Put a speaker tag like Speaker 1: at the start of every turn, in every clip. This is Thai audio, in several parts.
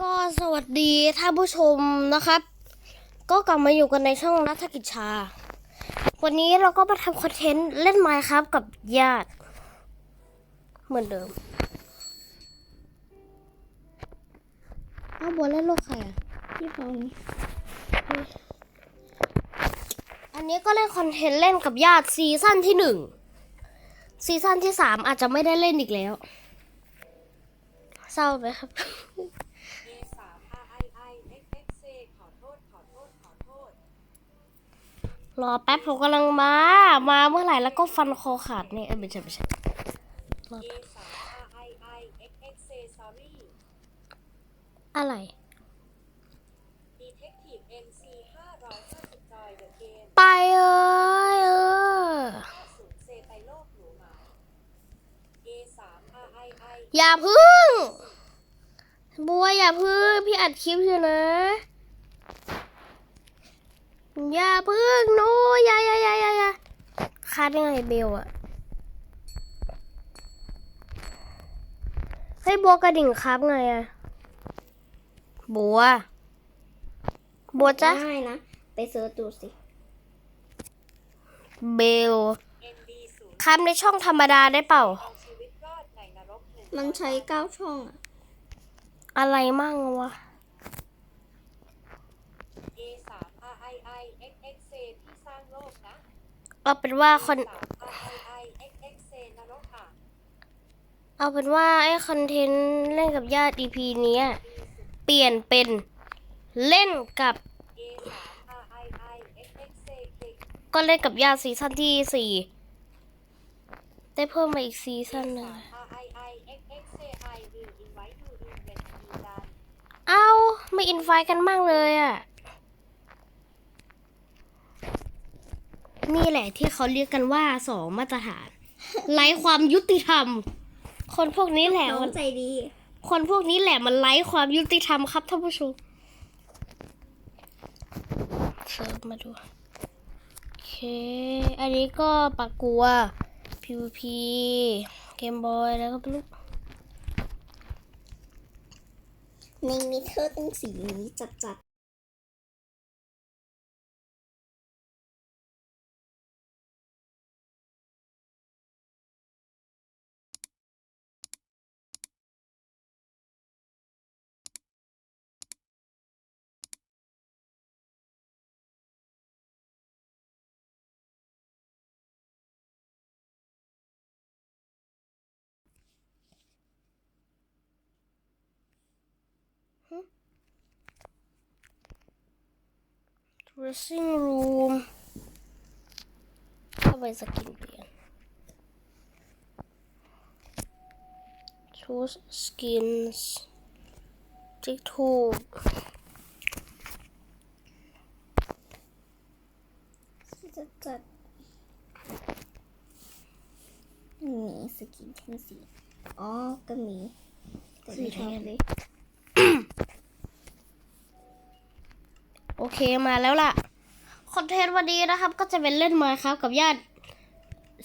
Speaker 1: ก็สวัสดีท่านผู้ชมนะครับ ก็กลับมาอยู่กันในช่องรัฐกิจชา วันนี้เราก็มาทำคอนเทนต์เล่นไมค์ครับกับญาติ เหมือนเดิมอ้าวบัวเล่นโลกใครอะ
Speaker 2: พี่พงษ์
Speaker 1: อันนี้ก็เล่นคอนเทนต์เล่นกับญาติซีซั่นที่หนึ่งซีซั่นที่สามอาจจะไม่ได้เล่นอีกแล้ว เศร้าไหมครับ
Speaker 3: A สาม R I I X X C ขอโทษ ขอโทษ ขอโทษ
Speaker 1: รอแป๊บผมกำลังมา มาเมื่อไหร่แล้วก็ฟันคอขาดเนี่ยเอ้ยไม่ใช่ไม่ใช่รอแป๊บ
Speaker 3: สาม R I I X X sorry
Speaker 1: อะไร
Speaker 3: Detective MC ห้าร้อยห้าสิบจอย The Game
Speaker 1: ไปเอ้ยเอออย่าพึ่ง บัวอย่าพึ่ง พี่อัดคลิปอยู่นะ อย่าพึ่งโนอย่าอย่าอย่าอย่าอย่าคาดยังไงเบลอะให้ยบัวกระดิ่งครับไงอะบัว บัวจ้ะ
Speaker 2: ได้นะ ไปเสิร์ชดูสิ
Speaker 1: เบล
Speaker 3: NB ศูนย์
Speaker 1: ครับในช่องธรรมดาได้เปล่า
Speaker 3: เอาชีวิตรอดในนรกหนึ่ง
Speaker 2: มันใช้เก้าช่องอะ
Speaker 1: อะไรมั่งวะ
Speaker 3: A สาม R I I X X C ที่สร้างโลกนะ
Speaker 1: เอาเป็นว่าคอนเอาเป็นว่าไอ้คอนเทนต์เล่นกับญาติ EP นี้เปลี่ยนเป็นเล่นกับ
Speaker 3: ก็
Speaker 1: เล่นกับญาติซีซั่นที่สี่ได้เพิ่มมาอีกซีซั่นหนึ่งเอาไม่อินไฟกันมั่งเลยอะ นี่แหละที่เขาเรียกกันว่าสองมาตรฐานไร้ความยุติธรรม คนพวกนี้แหละ
Speaker 2: น้องใจดี
Speaker 1: คนพวกนี้แหละมันไร้ความยุติธรรมครับท่านผู้ชมเสิร์ฟมาดู โอเค อันนี้ก็ปากกัว PVP เกมบอยแล้วก็ลูก
Speaker 2: ในมิเทอร์ตั้งสีนี้จัดจัด
Speaker 1: dressing room เข้าไปสกินเปลี่ยน choose skins จิกทูบ
Speaker 2: จัดจัดมีส
Speaker 1: โอเคมาแล้วล่ะ คอนเทนต์วันนี้นะครับ ก็จะเป็นเล่นมาครับกับญาติ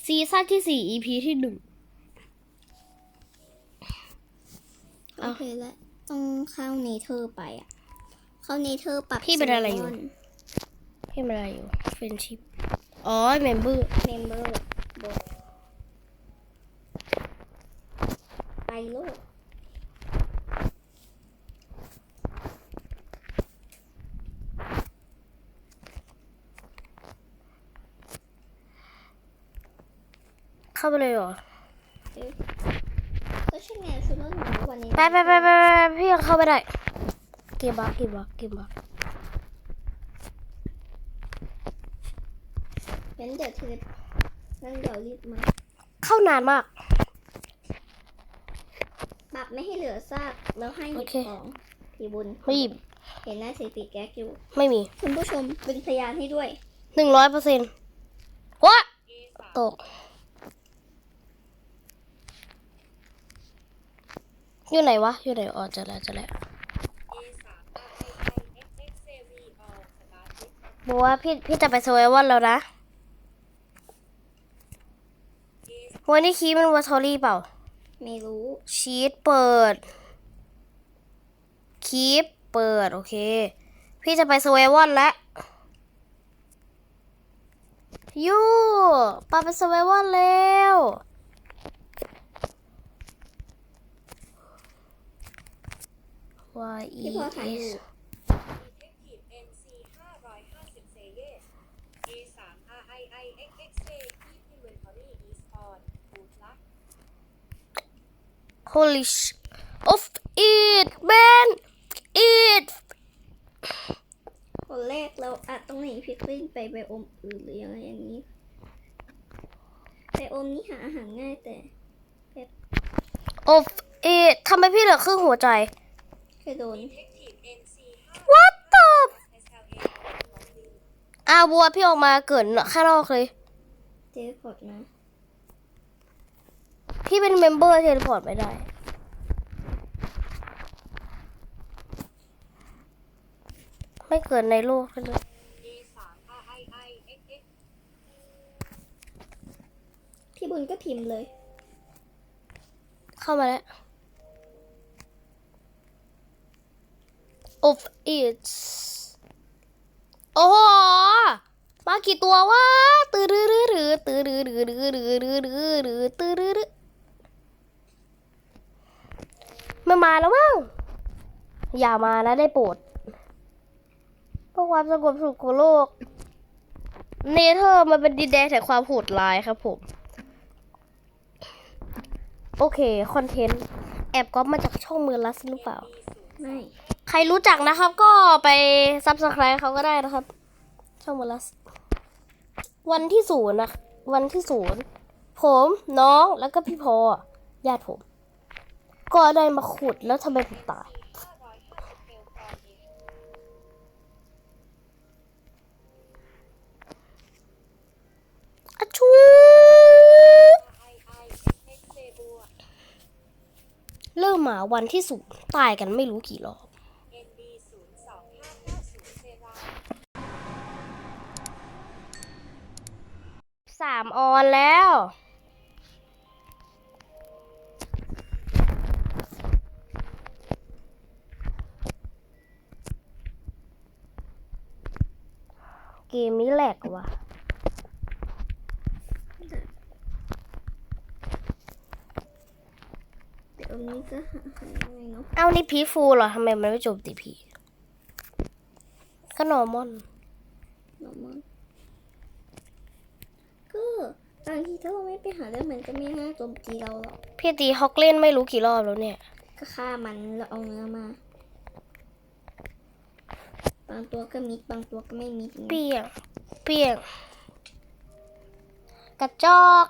Speaker 1: ซีซั่นที่สี่ EP ที่หนึ่ง
Speaker 2: โอเคแล้วต้องเข้าเนเธอร์ไปอะ เข้าเนเธอร์ปรับ
Speaker 1: พี่เป็นอะไรอยู่ พี่มาอะไรอยู่เฟนชิพอ๋อเมมเบอร์
Speaker 2: เมมเบอร์บทไปโลก
Speaker 1: เข้าไปเลยเหรอ
Speaker 2: เอ๊ะก็ใช่ไงชุดนอนหนูวันนี้
Speaker 1: ไปไปไปไปไปพี่ยังเข้าไม่ได้เกมบักเกมบักเกมบัก
Speaker 2: งั้นเดี๋ยวเธองั้นเดี๋ยวรีบมา
Speaker 1: เข้านานมาก
Speaker 2: ปรับไม่ให้เหลือซากแล้วให้หยิบ
Speaker 1: โอเค
Speaker 2: ของพี่บุญ
Speaker 1: ไม่หยิบ
Speaker 2: เห็นหน้าสถิติแก๊กอยู่
Speaker 1: ไม่มี
Speaker 2: คุณผู้ชมเป็นพยานให้ด้วย
Speaker 1: หนึ่งร้อยเปอร์เซ็นต์วะ
Speaker 3: A สาม
Speaker 1: ตก อยู่ไหนวะ อยู่ไหนอ๋อเจอแล้วเจอแล้วบอกว่าพี่พี่จะไปสวายวันแล้วนะวันนี้คีมันวอทอรี่เปล่า
Speaker 2: ไม่รู้
Speaker 1: ชีตเปิด คีปเปิด โอเค พี่จะไปสเววอนแล้วยูปาไปสเววอนเร็ว Y
Speaker 2: พี่
Speaker 1: E
Speaker 2: พอถ่ายรูป
Speaker 3: Detective NC 550 say yes A 3 RII XX say keep inventory is on good luck
Speaker 1: Holy sh of it man it
Speaker 2: คนแรกเราอะตรงไหนพี่กลิ้งไปไปอมอื่นหรือยังไงอย่างนี้ ไปอมนี่หาอาหารง่ายแต่
Speaker 1: of it ทำไมพี่เหลือครึ่งหัวใจ
Speaker 2: เคยโดน
Speaker 3: Detective NC
Speaker 1: What the
Speaker 3: 5 SLA
Speaker 1: อาบัวพี่ออกมาเกิดข้างนอกเลย
Speaker 2: เจอพอดนะ
Speaker 1: พี่เป็นเมมเบอร์เทเลพอร์ตไม่ได้ ไม่เกิดในโลกเลย
Speaker 3: A 3 RII XX
Speaker 2: พี่บุญก็พิมพ์เลย
Speaker 1: เข้ามาแล้ว of it โอ้โห มากี่ตัววะตื้อรือรือรือตื้อรือรือรือรือรือรือรือตื้อรือรือม่มาแล้วมั้งอย่ามานะได้โปรดเพื่อความสงบสุขของโลก เนเธอร์มันเป็นดินแดนแห่งความโหดร้ายครับผม โอเค คอนเทนต์ แอบก๊อปมาจากช่องมือลัสหรือเปล่า
Speaker 2: ไม่
Speaker 1: ครรู้จักนะครับ ก็ไปซับสไคร b e เขาก็ได้นะครับ ช่องมือลัส วันที่ศูนย์นะ วันที่ศูนย์ผมน้องแล้วก็พี่พอญาติผม ก็ได้มาขุดแล้วทำไมผมตาย อะชูเริ่มมาวันที่ศูนย์ตายกันไม่รู้กี่รอบ สามออนแล้ว เกมนี้แหลกว่ะ
Speaker 2: แต่อมนี้ก็หาหายังไงเนาะ
Speaker 1: เอานี่พีฟูเหรอทำไมมันไม่โจมตีพีก็นอร์มอน
Speaker 2: หนอมอน ก็บางทีถ้าเราไม่ไปหาเรื่องมันก็ไม่น่าโจมตีเราหรอก
Speaker 1: พี่ตีฮอกเล่นไม่รู้กี่รอบแล้วเนี่ย
Speaker 2: ก็ฆ่ามันแล้วเอาเนื้อมา บางตัวก็มิดบางตัวก็ไม่มิดไง
Speaker 1: เปียงเปียงกระจอก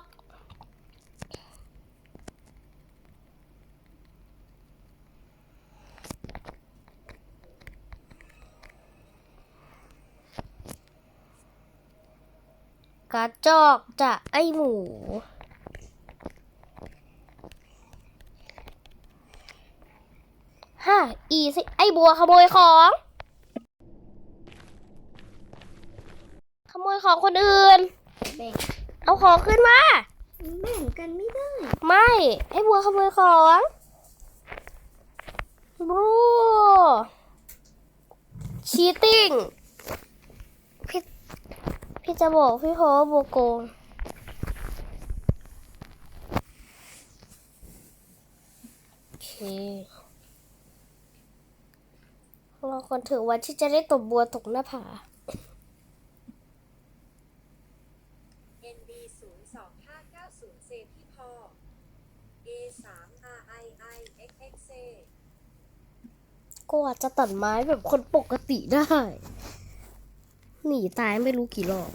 Speaker 1: กระจอกจะไอหมู ฮ่า อีสิ ไอบัวขโมยของ ขโมยของคนอื่น
Speaker 2: แบ่ง
Speaker 1: เอาของขึ้นมา
Speaker 2: แบ่งกันไม่ได้
Speaker 1: ไม่ ไอบัวขโมยของบรูชีติ้ง พี่จะบอกพี่โฮว่าบัวโกงโอเครอคนถึงวันที่จะได้ตบบัวตกหน้าผา
Speaker 3: ND 0 2 5 9 0 say พี่พอ A 3 RII XX say
Speaker 1: ก็อาจจะตัดไม้แบบคนปกติได้ หนีตายไม่รู้กี่รอบ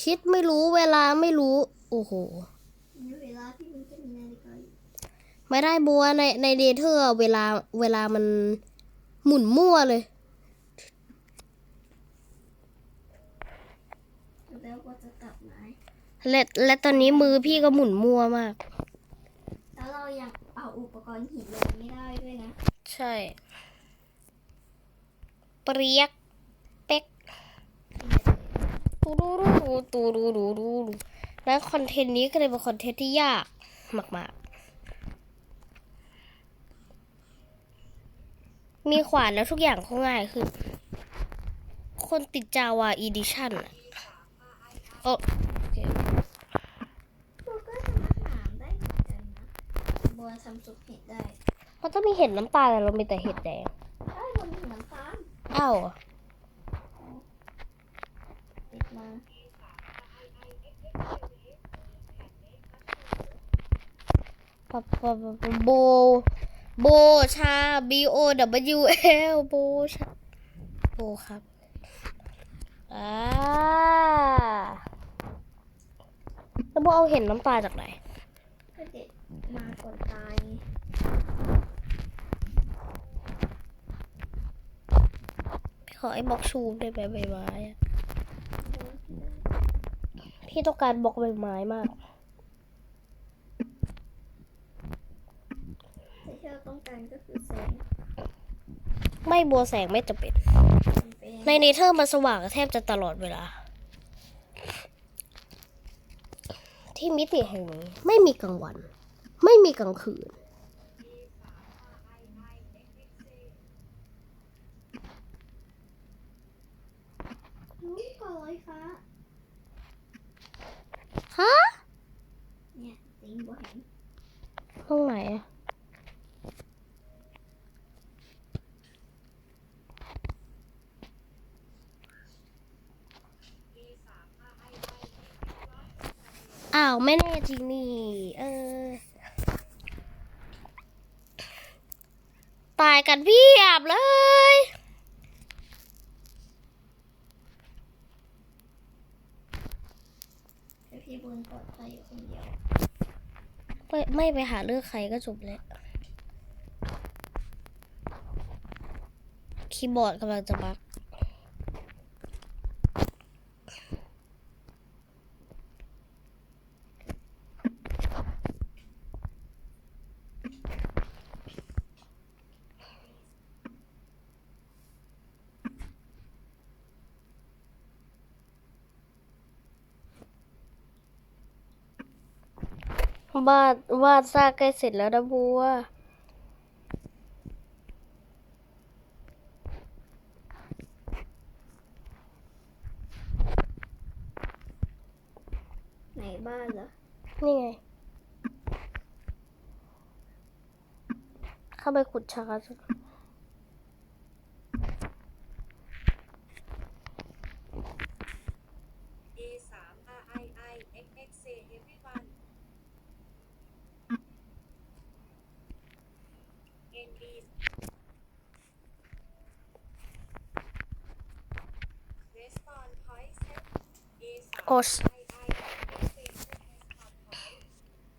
Speaker 1: ทิศไม่รู้เวลาไม่รู้ โอ้โหไม่ได้บัวในในเดเธอร์เวลาเวลามันหมุนมั่วเลย
Speaker 2: แล้วก็จะตัดไม้
Speaker 1: และและตอนนี้มือพี่ก็หมุนมั่วมาก
Speaker 2: แล้วเรายังเอาอุปกรณ์หินลงไม่ได้ด้วยนะ
Speaker 1: ใช่ เปรียกเป๊กตูดูดูดูดูแล้วคอนเทนต์นี้ก็เลยเป็นคอนเทนต์ที่ยากมาก ๆ มีขวานแล้วทุกอย่างก็ง่ายคือคนติดจาวาอีดิชั่นอะโอ้โอเค
Speaker 2: บัวก็ทำอาหารได้เหมือนกันนะ บัวทำซุปเห็ดได้
Speaker 1: มันต้องมีเห็ดน้ำตาลแต่เรามีแต่เห็ดแดง
Speaker 2: ใช่บัวมีน้ำตาล
Speaker 1: อ้าว
Speaker 2: ติดมา
Speaker 1: ปะปะปะปะโบ โบชา B O W L โบชา โบครับ อ่าแล้วโบเอาเห็นน้ำตาลจากไหน
Speaker 2: ก็เด็ด มาก่อนตายไง
Speaker 1: พี่ขอไอ้บล็อกชูได้ไหมใบไม้อะ
Speaker 2: บัวกินได้
Speaker 1: พี่ต้องการบล็อกใบไม้มาก
Speaker 2: แต่ที่เราต้องการก็คือแสง
Speaker 1: ไม่บัวแสงไม่จะเป็น
Speaker 2: จำเป็น
Speaker 1: ในเนเธอร์มันสว่างแทบจะตลอดเวลา ที่มิติแห่งนี้ไม่มีกลางวัน ไม่มีกลางคืน
Speaker 2: รู้ก่อนลอยฟ้า
Speaker 1: ฮะ
Speaker 2: เนี่ยจริงบัวเห็น
Speaker 1: ห้องไหนอะอ้าว ไม่แน่จริงนี่ เออ ตาย กันเพียบเลย
Speaker 2: แต่พี่บุญปลอดภัยอยู่คนเดียว
Speaker 1: ไม่ไม่ไปหาเลือกใครก็จบแล้ว คีย์บอร์ดกำลังจะบัก วาดวาดสร้างใกล้เสร็จแล้วนะบัว
Speaker 2: ไหนบ้านเหรอ
Speaker 1: นี่ไง เข้าไปขุดชาร์จ
Speaker 3: A 3 R I I X X say everyone N B Respawn point set A 3
Speaker 1: โอส
Speaker 3: I I X say respawn point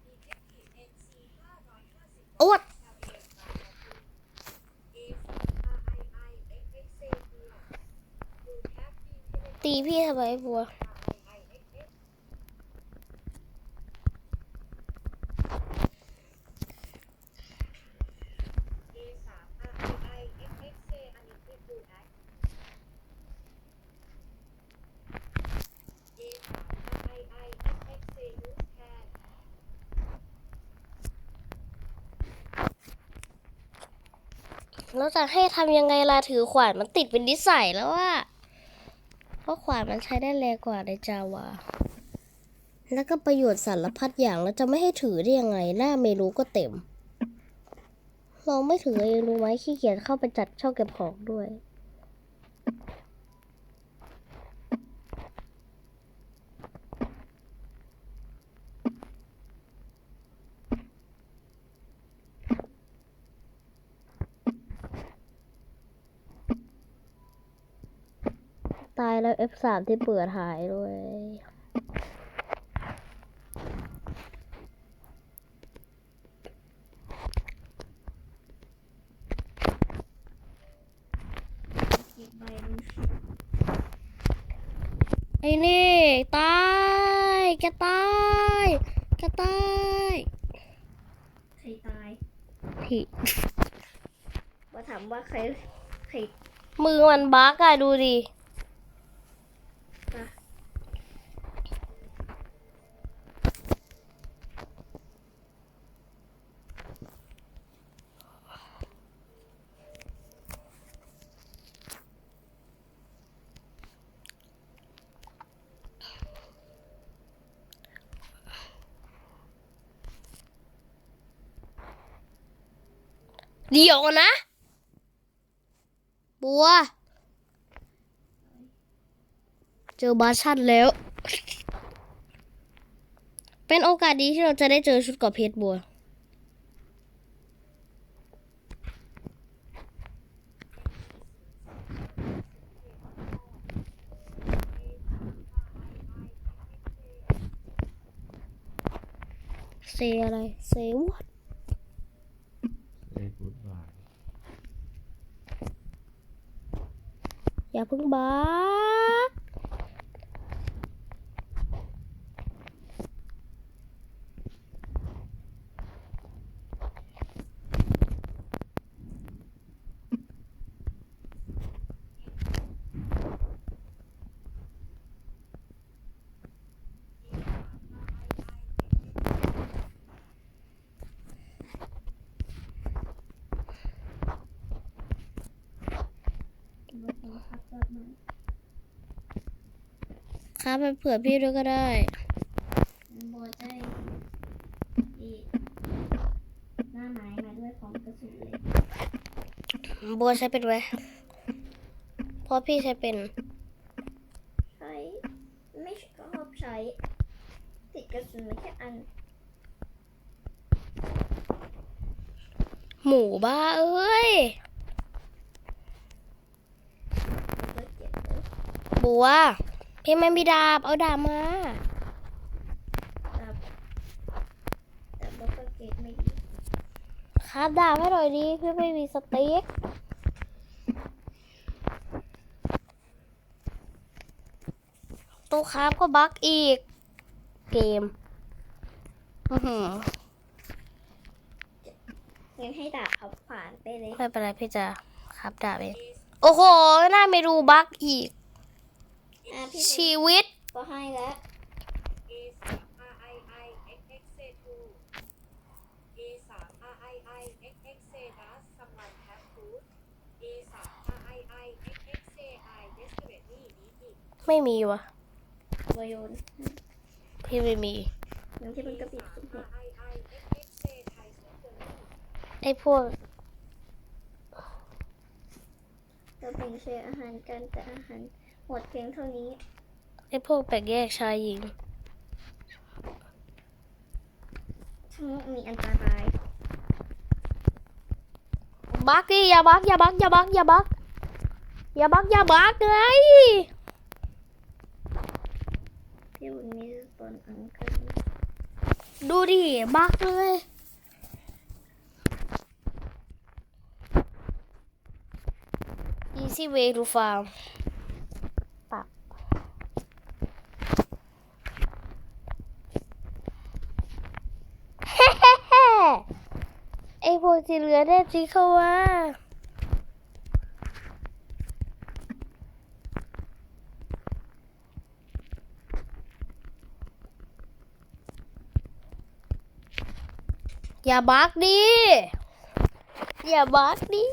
Speaker 3: Detective NC 550
Speaker 1: โอ๊ต
Speaker 3: A 3 R I I X X say here You have been
Speaker 1: ตีพี่ทำไมบัว แล้วจะให้ทำยังไงล่ะถือขวานมันติดเป็นนิสัยแล้วว่าเพราะขวานมันใช้ได้แรงกว่าในจาวา แล้วก็ประโยชน์สารพัดอย่างแล้วจะไม่ให้ถือได้ยังไง หน้าเมนูก็เต็ม ลองไม่ถือเองรู้ไหมขี้เกียจเข้าไปจัดช่องเก็บของด้วย ตายแล้ว F3 ที่เปิดหายด้วย
Speaker 2: เก็บใบมัน
Speaker 1: ไอ้นี่ ตายแกตายแกตาย
Speaker 2: ใครตาย
Speaker 1: พี่
Speaker 2: ว่าถามว่าใครใคร
Speaker 1: มือมันบั๊กอะดูดิ เดี๋ยวนะ บัว เจอบาชันแล้ว เป็นโอกาสดีที่เราจะได้เจอชุดกอบเพชรบัว เซอะไร เซวัด
Speaker 4: เอ้ยพูดว่า
Speaker 1: อย่า เพิ่งบัก ครับไปเผื่อพี่ด้วยก็ได้
Speaker 2: บัวใจอีหน้าไม้มาด้วยพร้อมกระสุนเลย
Speaker 1: บัวใช้เป็นไหมเพราะพี่ใช้เป็น
Speaker 2: ใช้ไม่ชอบใช้ติดกระสุนมาแค่อัน
Speaker 1: หมูบ้าเอ้ย
Speaker 2: ก็เจ็บ เลย
Speaker 1: บัวพี่ไม่มีดาบ เอาดาบมา
Speaker 2: แต่แต่บัวก็เก็บไม่ดี
Speaker 1: ครับดาบให้หน่อยดีพี่ไม่มีสติ๊กตู้ครับก็บั๊กอีก เกม อือหือ
Speaker 2: งั้นให้ดาบเขาผ่านไปเลย
Speaker 1: ไม่เป็นไรพี่จะครับดาบเอง โอ้โหน่าไม่รู้บั๊กอีก
Speaker 2: อะพี่
Speaker 1: ชีวิต
Speaker 2: ก็ให้แล้ว
Speaker 3: A 3 R I I X X C 2 A 3 R I I X X C Does someone have food A 3 R I I X X C I desperately need it
Speaker 1: ไม่มีวะ
Speaker 2: บวโยน
Speaker 1: พี่ไม่มี
Speaker 2: งั้นที่มันกระปิดสุด
Speaker 3: R I I X X C Thai Surgery
Speaker 1: ไอ้พวก
Speaker 2: เราแบ่งแชร์อาหารกันแต่อาหารห มดเพียงเท่านี้
Speaker 1: ไอ้พวกแปลกแยกชายหญิง
Speaker 2: ทั้งมีอันตราย
Speaker 1: บักดิอย่าบักอย่าบักอย่าบักอย่าบักอย่าบักอย่าบักเลย
Speaker 2: พี่บุญมีสปอนอันกัน
Speaker 1: ดูดิบักเลย easy way to farm ปัก ที่เหลือได้สีเขาว่าอย่าบักดิ อย่าบักดิ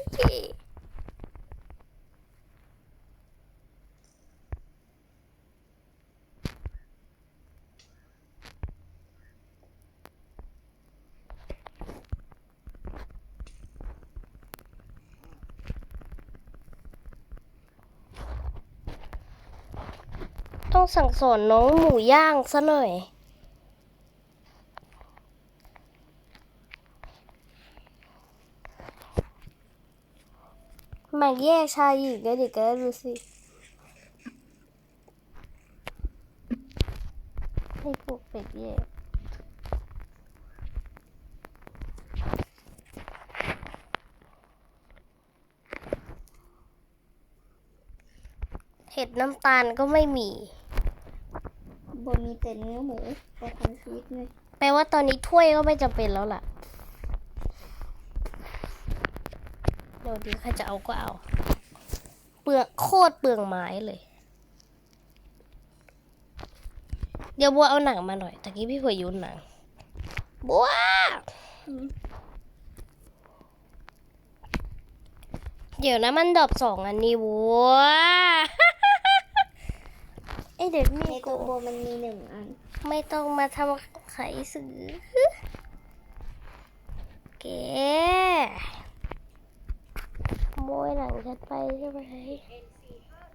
Speaker 1: สั่งสอนน้องหมูย่างซะหน่อยม่งแยกชายหญิงกันดิแกดูสิให้พวกเป็ดแยกเห็ดน้ำตาลก็ไม่มี
Speaker 2: บนมีแต่เนื้อหมูประทังชีวิตเลย
Speaker 1: แปลว่าตอนนี้ถ้วยก็ไม่จำเป็นแล้วล่ะเดี๋ยวดีใครจะเอาก็เอา เปลือกโคตรเปลืองไม้เลย เดี๋ยวบัวเอาหนังมาหน่อยตะกี้พี่เผยยุนหนังบัวเดี๋ยวนะมันดอบสองอันนี้บัว ไอยเด็ก
Speaker 2: ใน
Speaker 1: มี
Speaker 2: ตั
Speaker 1: กู
Speaker 2: วโบมันมีหนึ่งอัน
Speaker 1: ไม่ต้องมาทำไขสือแกโมยหนังฉันไปใช่ไหม
Speaker 3: NC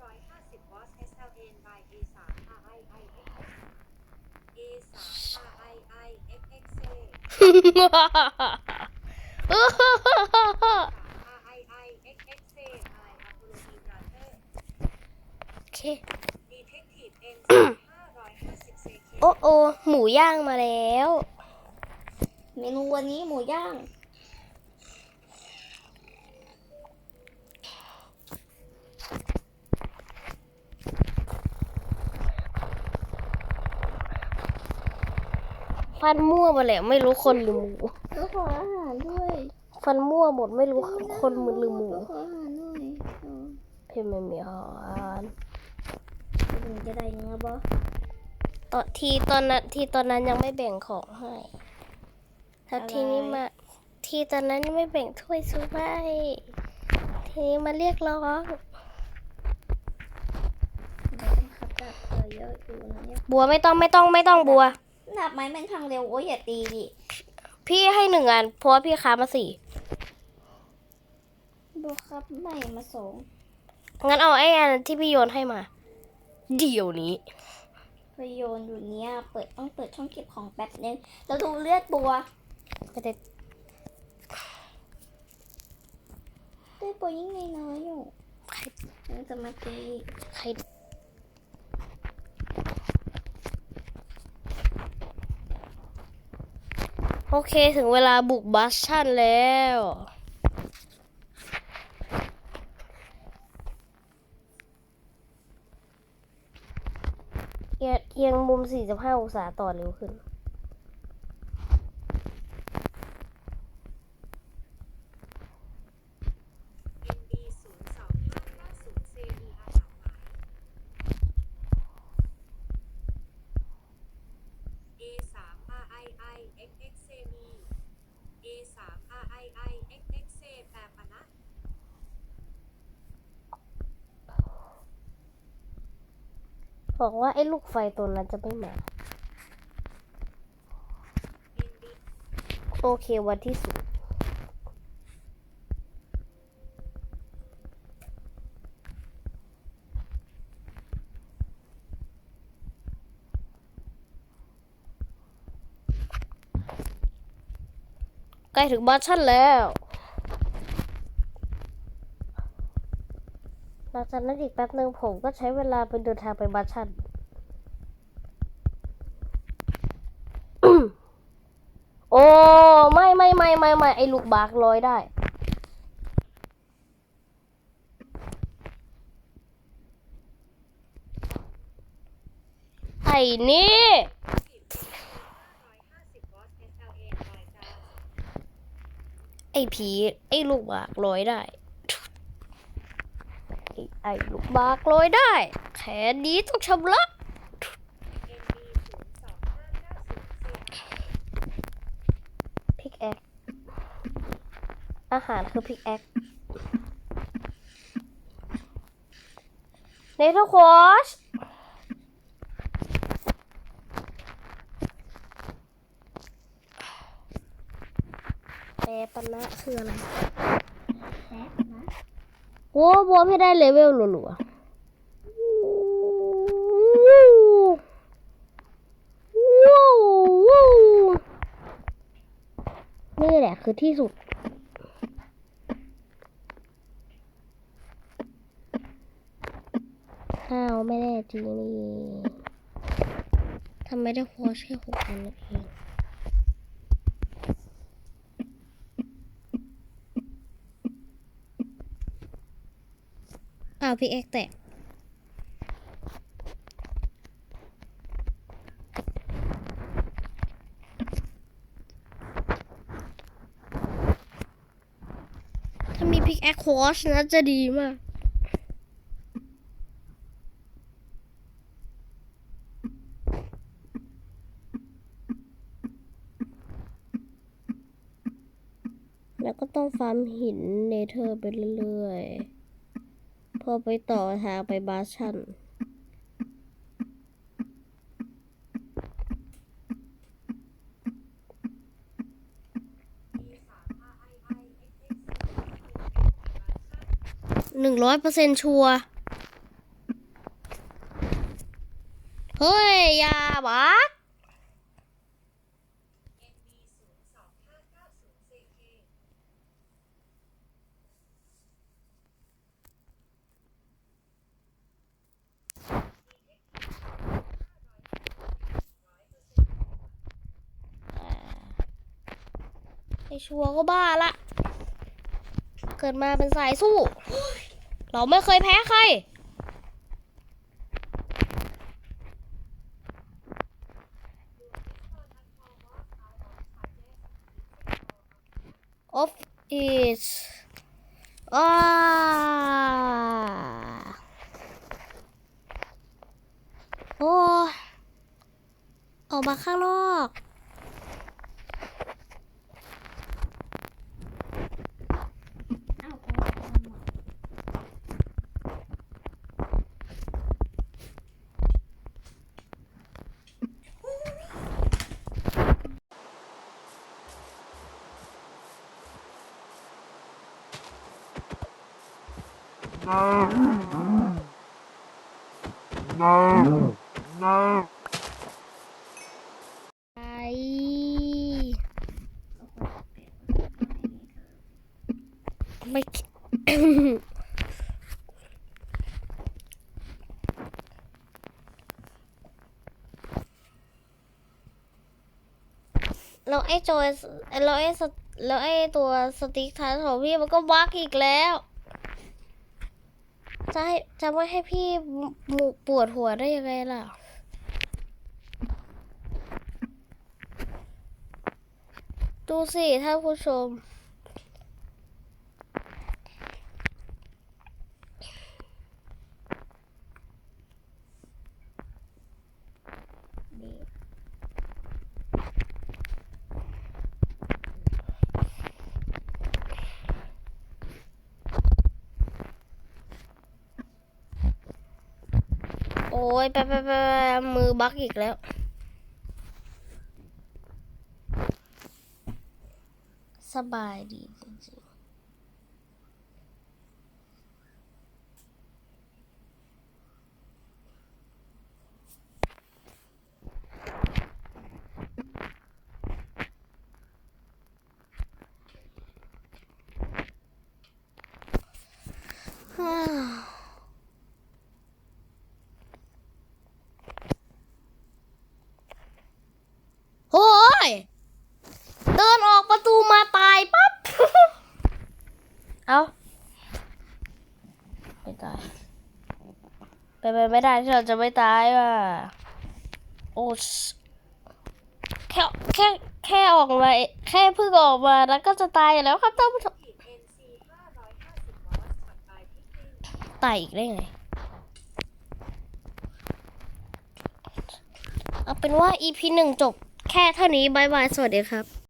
Speaker 3: 550 Watts SLN by A 3 RII A 3 RII XXA RII XXA I Apology Brother
Speaker 1: โอเค โอ้โอหมูย่างมาแล้ว
Speaker 2: เมนูวันนี้หมูย่าง
Speaker 1: ฟันมั่วไปแหละไม่รู้คนหรือหมู
Speaker 2: ก็ขออาหารด้วย
Speaker 1: ฟันมั่วหมดไม่รู้คนมือหรือหมู
Speaker 2: ก็ขออาหารหน่อยเออ
Speaker 1: พี่ไม่มีอาหาร
Speaker 2: ถึงจะได้เนื้อบ่
Speaker 1: ตอนที่ตอนนั้นที่ตอนนั้นยังไม่แบ่งของให้แล้วทีนี้มา ที่ตอนนั้นยังไม่แบ่งถ้วยซุปให้ทีนี้มาเรียกร้อง
Speaker 2: เดี๋ยวต้องขับดับเธอเยอะอยู่นะเนี่ย
Speaker 1: บัวไม่ต้องไม่ต้องไม่ต้องบัว
Speaker 2: ดับไม้แม่งทางเร็วโอ้ยอย่าตีดิ
Speaker 1: พี่ให้หนึ่งอันเพราะว่าพี่ค้ามาสี่
Speaker 2: ดูครับใหม่มาสอง
Speaker 1: งั้นเอาไอ้อันที่พี่โยนให้มา เดี๋ยวนี้
Speaker 2: พโยนอยู่เนี้ยเปิดต้องเปิดช่องเก็บของแป๊บนึงแล้วดูเลือดบัว
Speaker 1: ไม่ได้
Speaker 2: เลือดบัวยิ่งน้อยอยู่
Speaker 1: ใคร
Speaker 2: จะมาตี
Speaker 1: ใครโอเคถึงเวลาบุกบัสชั่นแล้ว เอียงเอียงมุม 45 องศาต่อเร็วขึ้น
Speaker 3: ND 02590 CE อาหารหมาย A 3 RII XX semi A 3 RII XX แปดปะนะ
Speaker 1: บอกว่าไอ้ลูกไฟตัวนั้นจะไม่มา โอเควันที่สุดใกล้ถึงบ้านฉันแล้ว ลังจากนั้นอีกแป๊บหนึ่งผมก็ใช้เวลาไปเดินทางไปบ้านฉันโอ้ไม่ไม่ไม่ไม่ไม่ไอ้ลูกบากลอยได้ไอ้นี่ไอ้ผีไอ้ลูกบากลอยได้ ไอ้ลูกบากลอยได้แขนนี้ต้องชำระพิกแอคอาหารคือพิกแอคเนเธอร์ควอชแปรปนะคืออะไร โอ้บัวไม่ได้เลเวลหลัวๆนี่แหละคือที่สุด ข้าวไม่ได้จริงนี่ทำไมได้พอแค่หกอันเอง อ้าวพี่เอ็กแตกถ้ามีพิกแอคควอชนะจะดีมากแล้วก็ต้องฟาร์มหินเนเธอร์ไปเรื่อยๆ พอไปต่อทางไปบาชันหนึ่งร้อยเปอร์เซ็นชัวร์เฮ้ย ยาบัก ชัวร์ก็บ้าละ เกิดมาเป็นสายสู้ เราไม่เคยแพ้ใคร of is อ่าโอ้ออกมาข้างนอก
Speaker 2: อ้าวเอาเอาหมด
Speaker 1: ไปไม่ แล้วไอ้จอยแล้วไอ้สแล้วไอ้ตัวสติ๊กทันของพี่มันก็บักอีกแล้ว จะให้จะไม่ให้พี่หมูปวดหัวได้ยังไงล่ะดูสิท่านผู้ชม
Speaker 2: ดี
Speaker 1: โอ้ ยไปไปไปไปมือบักอีกแล้ว สบายดีจริงๆฮ่าโอ้ย เดินออกประตูมาตายปั๊บ เอาไม่ตาย ไปไม่ได้ที่เราจะไม่ตายว่ะโอ้สแค่แค่แค่ออกมาแค่เพิ่งออกมาแล้วก็จะตายแล้วครับท่านผู้ชม
Speaker 3: NC 550 watts ถัดไปที่ครึ่ง
Speaker 1: ตายอีกได้ไงเอาเป็นว่า EP หนึ่งจบแค่เท่านี้บายบาย สวัสดีครับ